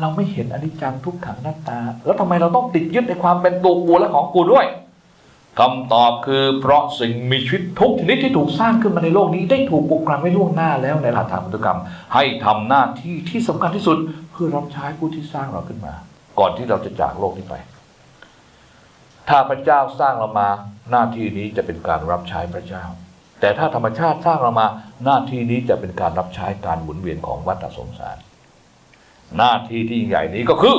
เราไม่เห็นอนิจจังทุกขังหน้าตา แล้วทำไมเราต้องติดยึดในความเป็นตัวกูและของกูด้วยคำตอบคือเพราะสิ่งมีชีวิตทุกชนิดที่ถูกสร้างขึ้นมาในโลกนี้ ได้ถูกโปรแกรมไว้ล่วงหน้าแล้วในหลักทางพันธุกรรม ให้ทำหน้าที่ที่สำคัญที่สุดเพื่อรับใช้ผู้ที่สร้างเราขึ้นมา ก่อนที่เราจะจากโลกนี้ไป ถ้าพระเจ้าสร้างเรามาหน้าที่นี้จะเป็นการรับใช้พระเจ้า แต่ถ้าธรรมชาติสร้างเรามาหน้าที่นี้จะเป็นการรับใช้การหมุนเวียนของวัฏสงสาร หน้าที่ที่ยิ่งใหญ่นี้ก็คือ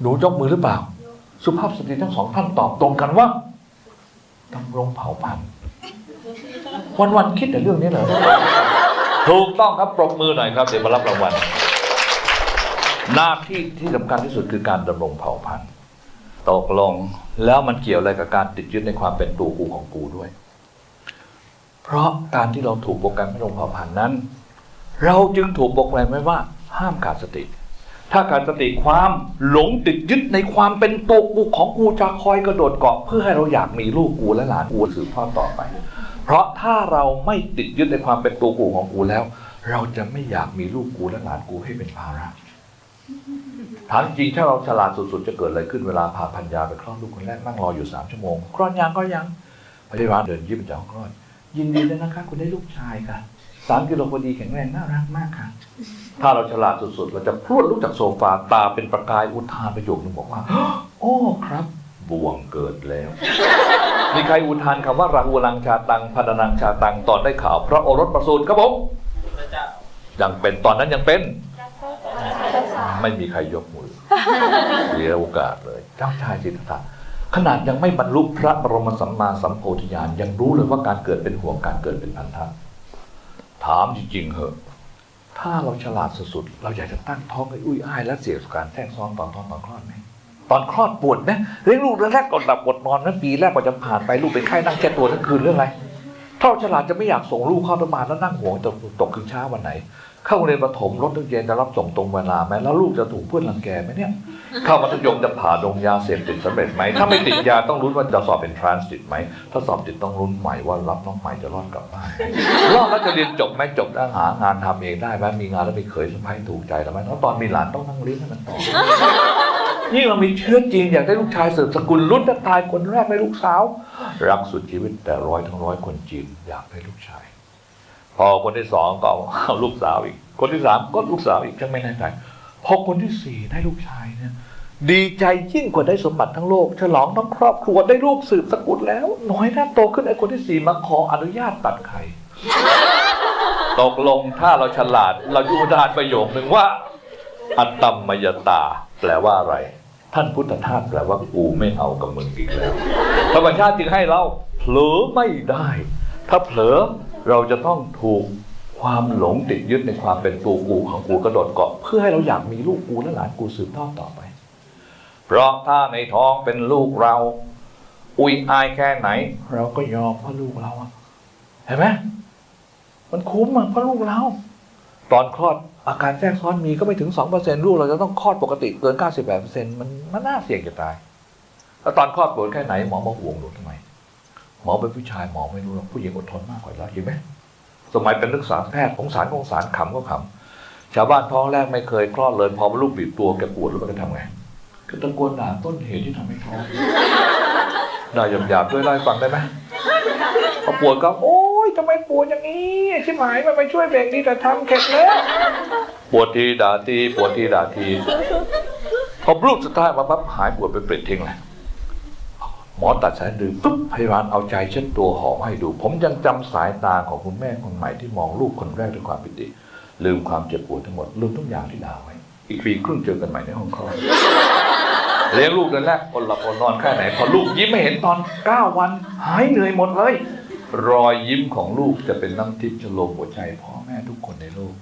หนูยกมือหรือเปล่า สุภาพสตรีทั้งสองท่านตอบตรงกันว่าดำรงเผ่าพันธุ์วันๆคิดแต่เรื่องนี้เหรอถูกต้องครับปรบมือหน่อยครับเดี๋ยวมารับรางวัลหน้าที่ที่สำคัญที่สุดคือการดำรงเผ่าพันธุ์ตกลงแล้วมันเกี่ยวอะไรกับการติดยึดในความเป็นตัวกูของกูด้วย เพราะการที่เราถูกโปรแกรมให้ลงเผ่าพันธุ์นั้น เราจึงถูกโปรแกรมไว้ว่าห้ามขาดสติ ถ้าขาดสติความหลงติดยึดในความเป็นตัวกูของกูจะคอยกระโดดเกาะเพื่อให้เราอยากมีลูกกูและหลานกูสืบทอดต่อไป เพราะถ้าเราไม่ติดยึดในความเป็นตัวกูของกูแล้ว เราจะไม่อยากมีลูกกูและหลานกูให้เป็นภาระถามจริงถ้าเราฉลาดสุดๆจะเกิดอะไรขึ้นเวลาพาพัญญาไปคลอดลูกคนแรกนั่งรออยู่สามชั่วโมงคลอดยังก็ยังพยาบาลเดินยิ้มจากห้องคลอด ยินดีด้วยนะคะคุณได้ลูกชายค่ะสามกิโลพอดีแข็งแรงน่ารักมากค่ะ ถ้าเราฉลาดสุดๆ เราจะพรวดลุกจากโซฟาตาเป็นประกายอุทานประโยคนึงบอกว่า โอ้ครับบ่วงเกิดแล้ว มีใครอุทานคำว่าราหูลังชาตังพันนังชาตังตอนได้ข่าว พระโอรสประสูติครับผมยังเป็นตอนนั้นยังเป็น ไม่มีใครยกมือเสียโอกาสเลยเจ้าชายสิทธัตถะ ขนาดยังไม่บรรลุพระบรมสัมมาสัมโพธิญาณยังรู้เลยว่าการเกิดเป็นห่วงการเกิดเป็นพันธะถามจริงๆเหอะ ถ้าเราฉลาดสุดๆเราอยากจะตั้งท้องให้อุ้ยอ้ายและเสียงกับการแท้งซ้อนตอนท้องตอนคลอดไหมตอนคลอดปวดไหมเลี้ยงลูกแรกๆก่อนหลับกดนอนนั้นปีแรกกว่าจะผ่านไปลูกเป็นไข้นั่งแค่ตัวทั้งคืนเรื่องอะไรถ้าเราฉลาดจะไม่อยากส่งลูกเข้าโรงพยาบาลแล้วนั่งห่วงตกตกคืนเช้าวันไหน เข้าโรงเรียนประถมรถนักเรียนจะรับส่งตรงเวลาไหมแล้วลูกจะถูกเพื่อนรังแกไหมเนี่ย เข้ามัธยมจะผ่าดงยาเสพติดสำเร็จไหมถ้าไม่ติดยาต้องรุ้นว่าจะสอบเป็นทรานสิตไหมถ้าสอบติดต้องรุ้นใหม่ว่ารับน้องใหม่จะรอดกลับบ้านรอดแล้วจะเรียนจบไหมจบแล้วหางานทำเองได้ไหมมีงานแล้วมีเขยสะใภ้ถูกใจแล้วไหมแล้วตอนมีหลานต้องนั่งเลี้ยงให้มันต่อยิ่งเรามีเชื้อจีนอยากได้ลูกชายสืบสกุลรุ่นจะตายคนแรกได้ลูกสาว รักสุดชีวิตแต่ร้อยทั้งร้อยคนจีนอยากได้ลูกชาย พอคนที่สองก็เอาลูกสาวอีก คนที่สามก็ลูกสาวอีกฉันไม่แน่ใจพอคนที่สี่ได้ลูกชายเนี่ยดีใจยิ่งกว่าได้สมบัติทั้งโลก ฉลองทั้งครอบครัวได้ลูกสืบสกุลแล้ว น้อยหน้าโตขึ้นไอ้คนที่สี่มาขออนุญาตตัดไข่ตกลงถ้าเราฉลาด เราอยู่ทานประโยคหนึ่งว่า อัตตมมยตา แปลว่าอะไร ท่านพุทธทาสแปลว่ากูไม่เอากับมึงอีกแล้วธรรมชาติจึงให้เราเผลอไม่ได้ ถ้าเผลอ เราจะต้องถูกความหลงติดยึดในความเป็นตัวกูของกูกระโดดเกาะ เพื่อให้เราอยากมีลูกกูและหลานกูสืบทอดต่อไป เพราะถ้าในท้องเป็นลูกเรา อุยอายแค่ไหน เราก็ยอมเพราะลูกเราเห็นไหมมันคุ้มอะเพราะลูกเรา ตอนคลอดอาการแทรกซ้อนมีก็ไม่ถึง 2%ลูกเราจะต้องคลอดปกติเกิน 98%มันมันน่าเสี่ยงจะตาย แล้วตอนคลอดปวดแค่ไหนหมอมาห่วงหนูทำไม หมอเป็นผู้ชายหมอไม่รู้หรอกผู้หญิงอดทนมากกว่าเราเห็นไหมสมัยเป็นนักศึกษาแพทย์สงสารสงสารขำก็ขำชาวบ้านท้องแรกไม่เคยคลอดเลยพอลูกบีบตัวแกปวดแล้วมันก็ทำไงก็ตะโกนด่าต้นเหตุที่ทำให้ท้องด่าหยาบๆด้วยเล่าให้ฟังได้ไหมพอปวดก็โอ๊ยทำไมปวดอย่างนี้ชิบหายมันไปช่วยเบรกดีแต่ทำเข็ดแล้วปวดทีด่าทีปวดทีด่าทีพอรูปสุดท้ายมาปั๊บหายปวดไปเปลี่ยนทิ้งเลย หมอตัดสายดื้อปุ๊บพยาบาลเอาใจเช็ดตัวหอมให้ดู ผมยังจำสายตาของคุณแม่คนใหม่ที่มองลูกคนแรกด้วยความปิติ ลืมความเจ็บปวดทั้งหมดลืมทุกอย่างที่ด่าไว้อีกปีครึ่งเจอกันใหม่ในห้องคลอดเลี้ยงลูกเดือนแรกคนหลับคนนอนแค่ไหน พอลูกยิ้มไม่เห็นตอน 9 วัน หายเหนื่อยหมดเลย รอยยิ้มของลูกจะเป็นน้ำทิพย์ชโลมหัวใจพ่อแม่ทุกคนในโลก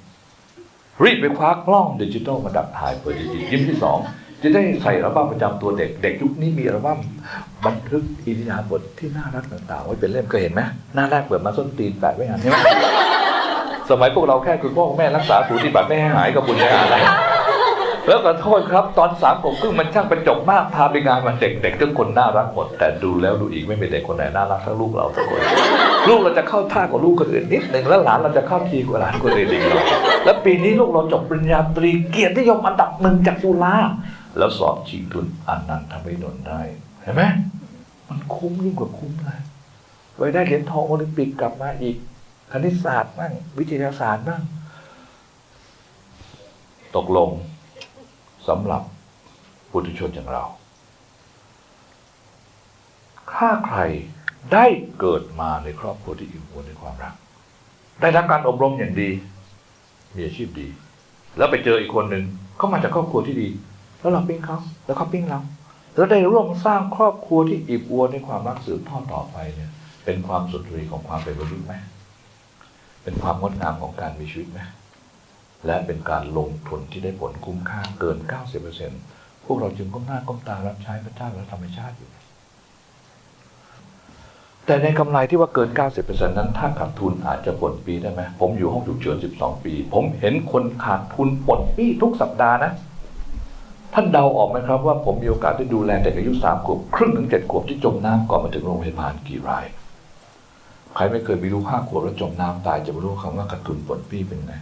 รีบไปคว้ากล้องดิจิตอลมาดับถ่ายเปิดดิจิตยิ้มที่สอง จะได้ใส่อัลบั้มประจำตัวเด็ก เด็กยุคนี้มีอัลบั้มบันทึกอิริยาบถที่น่ารักต่างๆไว้เป็นเล่มเคยเห็นไหมหน้าแรกเปิดมาส้นตีนแปะไว้งานใช่ไหมสมัยพวกเราแค่คุณพ่อแม่รักษาสูติบัตรไม่ให้หายกับบุญญาอะไรแล้วก็โทษครับตอนสามขวบครึ่งมันช่างเป็นจบมากพาไปงานมันเด็กๆทุกคนน่ารักหมดแต่ดูแล้วดูอีกไม่มีเด็กคนไหนน่ารักเท่าลูกเราสักคนลูกเราจะเข้าท่ากว่าลูกคนอื่นนิดหนึ่งแล้วหลานเราจะเข้าทีกว่าหลานคนอื่นอีกแล้วปีนี้ลูกเราจบปริญญาตรีเกียรตินิยมอันดับหนึ่งจากจุฬา แล้วสอบชิงทุนอันนั้นทำให้นนได้ เห็นไหมมันคุ้มยิ่งกว่าคุ้มเลยไปได้เหรียญทองโอลิมปิกกลับมาอีกคณิตศาสตร์บ้างวิทยาศาสตร์บ้างตกลงสำหรับปุถุชนอย่างเรา ถ้าใครได้เกิดมาในครอบครัวที่อิ่มอวลในความรัก ได้รับการอบรมอย่างดี มีอาชีพดี แล้วไปเจออีกคนหนึ่งเขามาจากครอบครัวที่ดี แล้วเราปิ้งเขาแล้วเขาปิ้งเราแล้วได้ร่วมสร้างครอบครัวที่อิ่มอวลในความรักสืบทอดต่อไปเนี่ย เป็นความสุนทรีของความเป็นมนุษย์ไหมเป็นความงดงามของการมีชีวิตไหมและเป็นการลงทุนที่ได้ผลคุ้มค่าเกิน 90%พวกเราจึงก้มหน้าก้มตารับใช้พระเจ้าและธรรมชาติอยู่ แต่ในกำไรที่ว่าเกิน 90%นั้น ถ้าขาดทุนอาจจะปลปีได้ไหมผมอยู่ห้องฉุกเฉิน 12 ปี ผมเห็นคนขาดทุนปลดปีทุกสัปดาห์นะ ท่านเดาออกไหมครับว่าผมมีโอกาสได้ดูแลเด็กอายุสามขวบครึ่งถึงเจ็ดขวบที่จมน้ำก่อนมาถึงโรงพยาบาลกี่ราย ใครไม่เคยมีลูกห้าขวบแล้วจมน้ำตายจะไม่รู้คำว่าขาดทุนปลดปีเป็นไง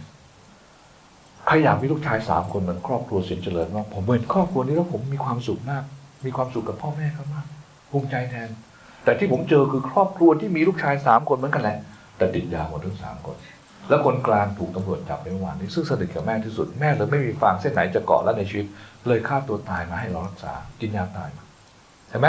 ใครอยากมีลูกชายสามคนเหมือนครอบครัวสินเจริญมาผมเห็นครอบครัวนี้แล้วผมมีความสุขมาก มีความสุขกับพ่อแม่เขามากภูมิใจแทน แต่ที่ผมเจอคือครอบครัวที่มีลูกชายสามคนเหมือนกันแหละแต่ติดยาหมดทั้งสามคน แล้วคนกลางถูกตำรวจจับไปเมื่อวานนี้ซึ่งสนิทกับแม่ที่สุดแม่เลยไม่มีฟางเส้นไหนจะเกาะแล้วในชีวิต เลยฆ่าตัวตายมาให้เรารักษากินยาตายมาเห็นไหม